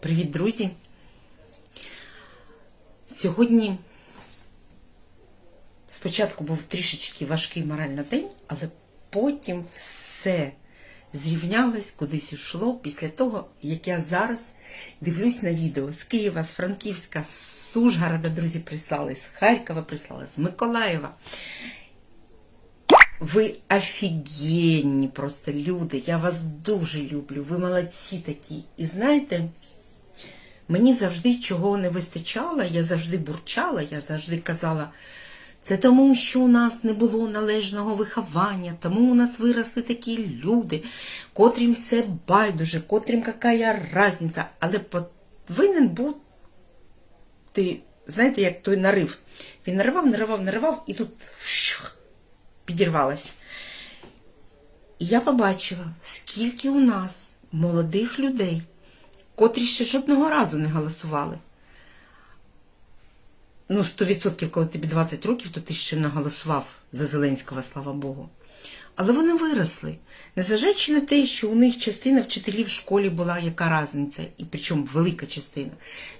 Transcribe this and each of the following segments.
Привіт, друзі! Сьогодні спочатку був трішечки важкий морально день, але потім все зрівнялось, кудись йшло після того, як я зараз дивлюсь на відео з Києва, з Франківська, з Ужгорода, друзі, прислали, з Харкова прислали, з Миколаєва. Ви офігенні просто люди. Я вас дуже люблю. Ви молодці такі. І знаєте, мені завжди чого не вистачало, я завжди бурчала, я завжди казала, це тому, що у нас не було належного виховання, тому у нас виросли такі люди, котрім все байдуже, котрим яка разниця, але повинен бути, знаєте, як той нарив. Він наривав, наривав, наривав, і тут вщух, підірвалась. І я побачила, скільки у нас молодих людей, котрі ще жодного разу не голосували. Ну, 100%, коли тобі 20 років, то ти ще не голосував за Зеленського, слава Богу. Але вони виросли. Незважаючи на те, що у них частина вчителів в школі була яка різниця, і причому велика частина.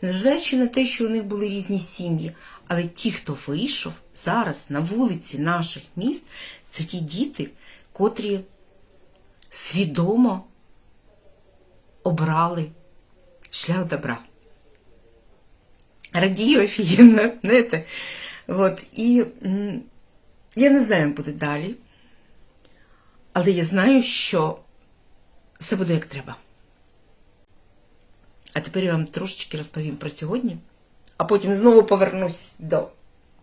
Незважаючи на те, що у них були різні сім'ї, але ті, хто вийшов зараз на вулиці наших міст, це ті діти, котрі свідомо обрали шлях добра. Радію офігенно, знаєте. От, і я не знаю, як буде далі, але я знаю, що все буде як треба. А тепер я вам трошечки розповім про сьогодні, а потім знову повернусь до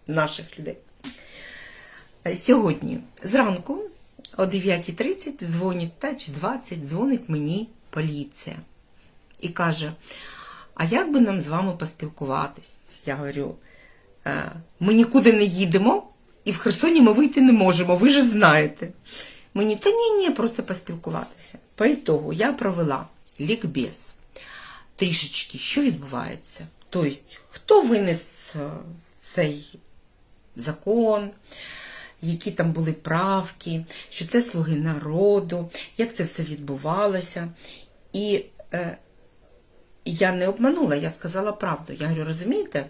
наших людей. Е, Сьогодні зранку о 9.30 дзвонить та чи 20, дзвонить мені поліція і каже, а як би нам з вами поспілкуватись? Я говорю, «Е, ми нікуди не їдемо, і в Херсоні ми вийти не можемо, ви ж знаєте. Мені, та ні, ні, просто поспілкуватися. По ітогу я провела лікбез. Трішечки, що відбувається? Тобто, хто винес е, цей закон, які там були правки, що це слуги народу, як це все відбувалося. І е, я не обманула, я сказала правду. Я говорю, розумієте,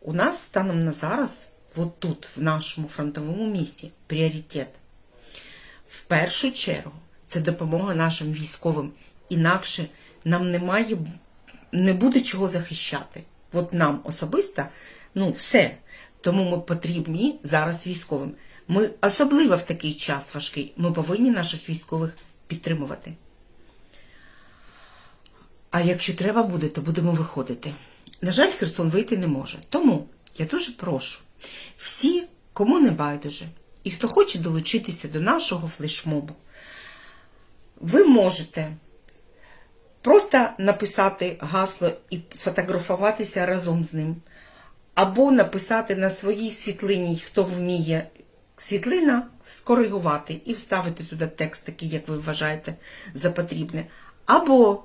у нас станом на зараз, от тут, в нашому фронтовому місті, пріоритет. В першу чергу це допомога нашим військовим. Інакше нам немає, не буде чого захищати. От нам особисто, ну все. Тому ми потрібні зараз військовим. Ми особливо в такий час важкий, ми повинні наших військових підтримувати. А якщо треба буде, то будемо виходити. На жаль, Херсон вийти не може. Тому я дуже прошу всі, кому не байдуже, і хто хоче долучитися до нашого флешмобу, ви можете просто написати гасло і сфотографуватися разом з ним, або написати на своїй світлині, хто вміє світлина, скоригувати і вставити туди текст, такий, як ви вважаєте за потрібне. Або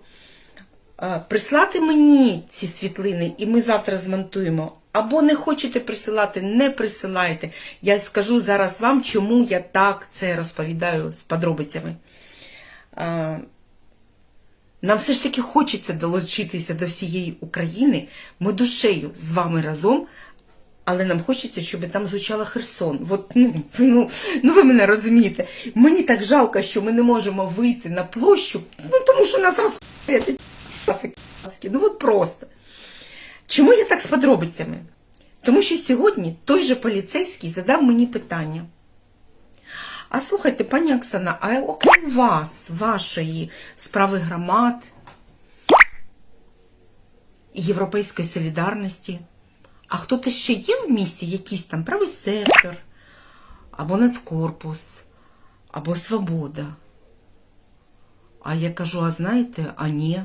прислати мені ці світлини, і ми завтра змонтуємо. Або не хочете присилати, не присилайте. Я скажу зараз вам, чому я так це розповідаю з подробицями. Нам все ж таки хочеться долучитися до всієї України. Ми душею з вами разом, але нам хочеться, щоб там звучала Херсон. От, ну, ну, ну ви мене розумієте. Мені так жалко, що ми не можемо вийти на площу, ну тому що нас розп'яти. Ну от просто. Чому я так з подробицями? Тому що сьогодні той же поліцейський задав мені питання. А слухайте, пані Оксана, а окрім вас, вашої справи громад, Європейської солідарності, а хто-то ще є в місті якийсь там правий сектор, або Нацкорпус, або Свобода? А я кажу, а знаєте, а ні.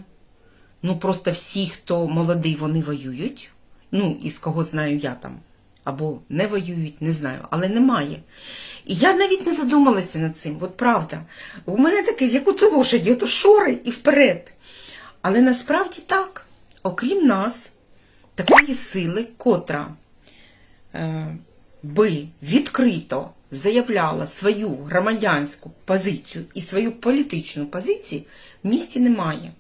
Ну, просто всі, хто молодий, вони воюють. Ну, із кого знаю я там. Або не воюють, не знаю, але немає. І я навіть не задумалася над цим, от правда. У мене таке, як у той лошаді, ото шори і вперед. Але насправді так, окрім нас, такої сили, котра е, би відкрито заявляла свою громадянську позицію і свою політичну позицію, в місті немає.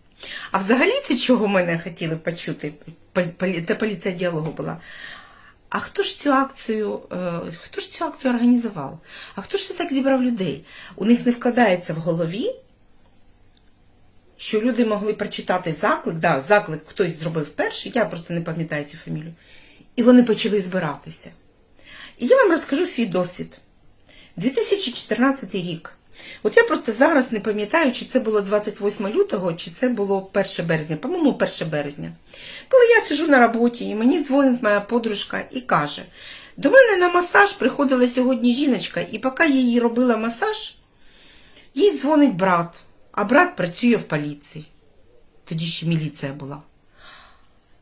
А взагалі те, чого мене хотіли почути, це поліція діалогу була. А хто ж цю акцію, е, хто ж цю акцію організував? А хто ж це так зібрав людей? У них не вкладається в голові, що люди могли прочитати заклик, да, заклик хтось зробив перший, я просто не пам'ятаю цю фамілію. І вони почали збиратися. І я вам розкажу свій досвід. 2014 рік. От я просто зараз не пам'ятаю, чи це було 28 лютого, чи це було 1 березня. По-моєму, 1 березня. Коли я сижу на роботі, і мені дзвонить моя подружка і каже: до мене на масаж приходила сьогодні жіночка, і поки я їй робила масаж, їй дзвонить брат, а брат працює в поліції. Тоді ще міліція була.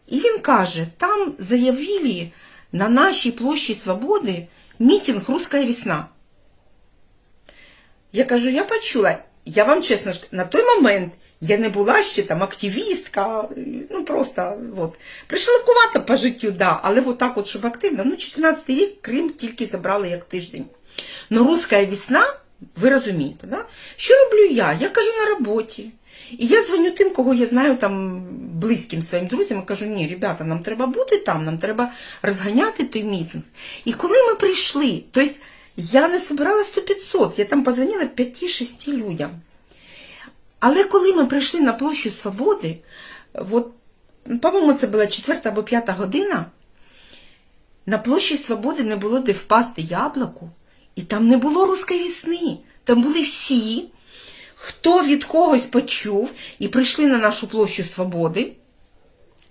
І він каже: там заявили на нашій площі Свободи мітинг Русская весна. Я кажу, я почула. Я вам чесно ж, на той момент я не була ще там активістка, ну просто от. Пришлакувата по життю, да, але от так от, щоб активно, ну 14 рік Крим тільки забрали як тиждень. Ну, русская весна, ви розумієте, да? що роблю я? Я кажу на роботі. І я дзвоню тим, кого я знаю там близьким своїм друзям, і кажу, ні, ребята, нам треба бути там, нам треба розганяти той мітинг. І коли ми прийшли, тобто я не збирала 100-500, я там позвонила 5-6 людям. Але коли ми прийшли на площу Свободи, от, по-моєму, це була 4 або 5 година, на площі Свободи не було де впасти яблуку, і там не було руської вісни. Там були всі, хто від когось почув і прийшли на нашу площу Свободи.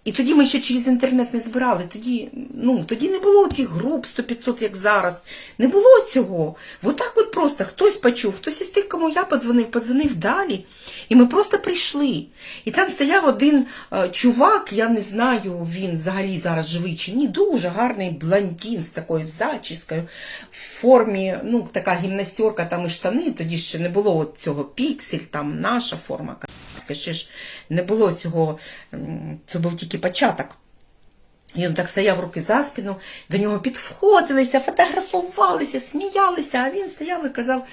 І тоді ми ще через інтернет не збирали. Тоді, ну, тоді не було цих груп 100-500, як зараз. Не було цього. Отак от просто хтось почув, хтось із тих, кому я подзвонив, подзвонив далі. І ми просто прийшли. І там стояв один е, чувак, я не знаю, він взагалі зараз живий чи ні, дуже гарний блондин з такою зачіскою, в формі, ну, така гімнастерка, там і штани, тоді ще не було от цього піксель, там наша форма. Ще ж не було цього, це був тільки початок. Він так стояв руки за спину, до нього підходилися, фотографувалися, сміялися, а він стояв і казав.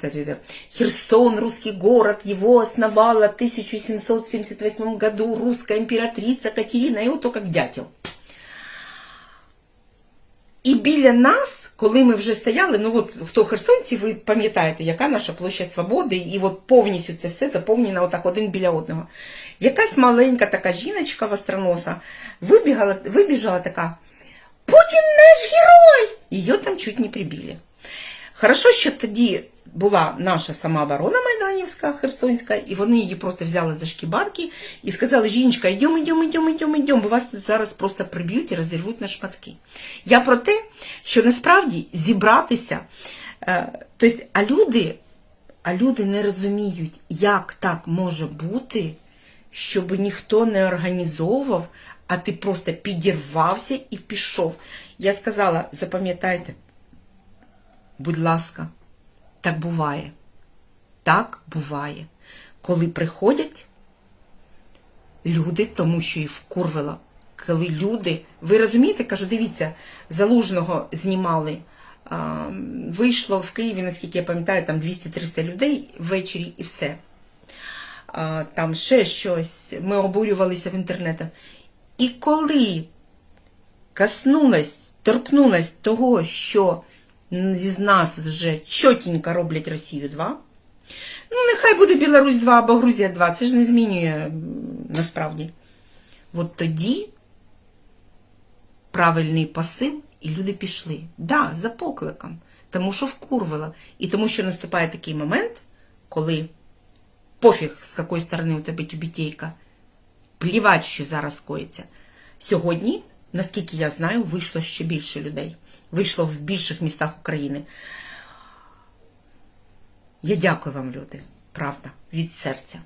Та- та, Херсон, русский город, его основала в 1778 году русская императрица Катерина, и вот то как дятел. І біля нас, коли ми вже стояли, ну от хто херсонці, ви пам'ятаєте, яка наша площа Свободи, і от повністю це все заповнено отак один біля одного. Якась маленька така жіночка востроноса вибігала, вибіжала така: Путін наш герой! Її там чуть не прибили. Хорошо, що тоді була наша самооборона Майданівська, Херсонська, і вони її просто взяли за шкібарки і сказали, жіночка, йдемо, йдемо, йдемо, йдемо, йдемо, бо вас тут зараз просто приб'ють і розірвуть на шматки. Я про те, що насправді зібратися, е, тобто, а люди, а люди не розуміють, як так може бути, щоб ніхто не організовував, а ти просто підірвався і пішов. Я сказала, запам'ятайте, Будь ласка, так буває. Так буває. Коли приходять люди, тому що і вкурвила. Коли люди, ви розумієте, кажу, дивіться, залужного знімали. Вийшло в Києві, наскільки я пам'ятаю, там 200-300 людей ввечері і все. Там ще щось. Ми обурювалися в інтернетах. І коли коснулась, торкнулась того, що з нас вже чотенько роблять Росію 2. Ну, нехай буде Білорусь 2 або Грузія 2, це ж не змінює насправді. От тоді правильний посил, і люди пішли. Да, за покликом, тому що вкурвила. І тому що наступає такий момент, коли пофіг, з якої сторони у тебе тюбітейка, плівать, що зараз коїться. Сьогодні, наскільки я знаю, вийшло ще більше людей. Вийшло в більших містах України. Я дякую вам, люди. Правда, від серця.